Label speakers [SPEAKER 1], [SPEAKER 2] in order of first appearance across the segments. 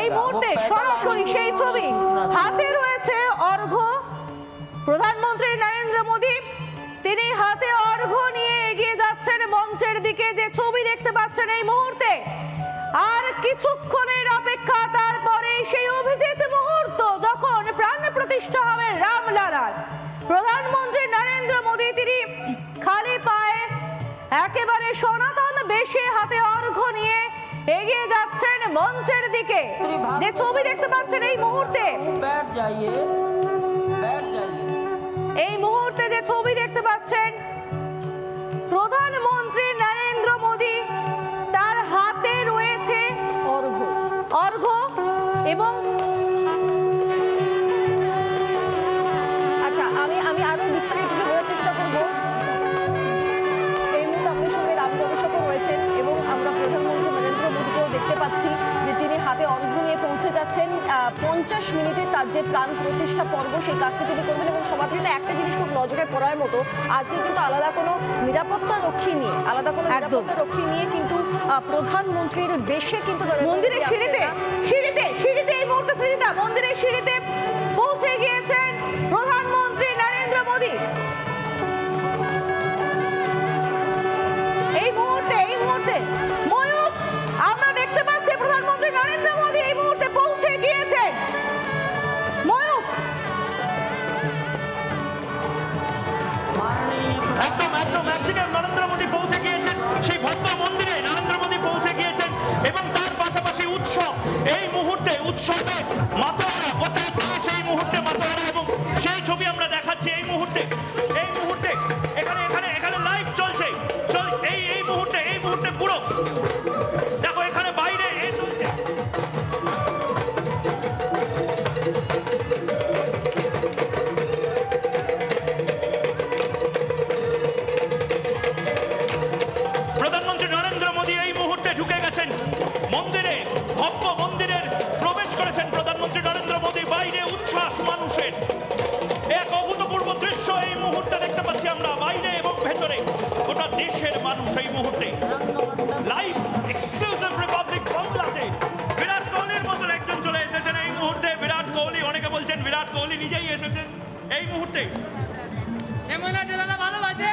[SPEAKER 1] এই মুহূর্তে সরাসরি সেই ছবি হাতে রয়েছে অর্ঘ। প্রধানমন্ত্রী নরেন্দ্র মোদী তিনি হাতে অর্ঘ নিয়ে এগিয়ে যাচ্ছেন মঞ্চের দিকে। যে ছবি দেখতে পাচ্ছেন এই মুহূর্তে আর কিছুক্ষণের অপেক্ষা তারপরেই সেই অভিজিৎ মুহূর্ত যখন প্রাণ প্রতিষ্ঠা হবে রামলালার প্রধানমন্ত্রী নরেন্দ্র মোদী তিনি খালি পায়ে একেবারে সনাতন বেশে হাতে অর্ঘ নিয়ে এগিয়ে যাচ্ছেন মঞ্চের দিকে। যে ছবি দেখতে পাচ্ছেন এই মুহূর্তে। এই মুহূর্তে যে ছবি দেখতে পাচ্ছেন, প্রধানমন্ত্রী নরেন্দ্র মোদি তার হাতে রয়েছে অর্ঘ্য। অর্ঘ্য এবং
[SPEAKER 2] পাচ্ছি যে তিনি হাতে অর্ঘ্য নিয়ে পৌঁছে যাচ্ছেন পঞ্চাশ মিনিটে তার যে প্রাণ প্রতিষ্ঠা পর্ব সেই কাজটি তিনি করবেন এবং থেকে একটা জিনিস খুব নজরে পড়ার মতো আজকে কিন্তু আলাদা কোনো নিরাপত্তা রক্ষী নিয়ে আলাদা কোনো নিরাপত্তা রক্ষী নিয়ে কিন্তু প্রধানমন্ত্রীর বেশে কিন্তু
[SPEAKER 1] মন্দিরের সিঁড়িতে সিঁড়িতে সিঁড়িতে এই মুহূর্তে মন্দিরের সিঁড়িতে পৌঁছে গিয়েছেন প্রধানমন্ত্রী নরেন্দ্র মোদী। এই মুহূর্তে এই মুহূর্তে পৌঁছে গিয়েছেন
[SPEAKER 3] একদম একদম, একদিকে নরেন্দ্র মোদী পৌঁছে গিয়েছেন, সেই ভব্য মন্দিরে নরেন্দ্র মোদী পৌঁছে গিয়েছেন, এবং তার পাশাপাশি উৎসব। এই মুহূর্তে উৎসবে মাতোয়ারা গোটা দেশ মুহূর্তে মাতোয়ারা, এবং সেই ছবি আমরা দেখাচ্ছি এই মুহূর্তে এই মুহূর্তে, এখানে এখানে এখানে লাইভ চলছে। চল, এই এই মুহূর্তে এই মুহূর্তে পুরো সেই মুহূর্তে লাইভ এক্সক্লুসিভ রিপাবলিক বাংলাতে বিরাট কোহলির মতন একজন চলে এসেছেন। এই মুহূর্তে বিরাট কোহলি অনেকে বলছেন বিরাট কোহলি নিজেই এসেছেন। এই মুহূর্তে
[SPEAKER 4] এমন আছে দাদা
[SPEAKER 3] ভালো আছে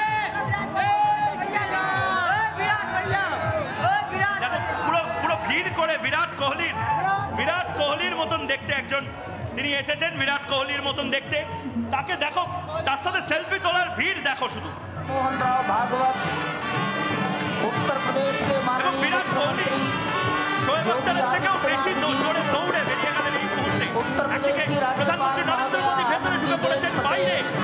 [SPEAKER 3] ভিড় করে বিরাট কোহলির বিরাট কোহলির মতন দেখতে একজন তিনি এসেছেন বিরাট কোহলির মতন দেখতে। তাকে দেখো তার সাথে সেলফি তোলার ভিড় দেখো শুধু। ভাগবত বলেছেন পড়েছেন বাইরে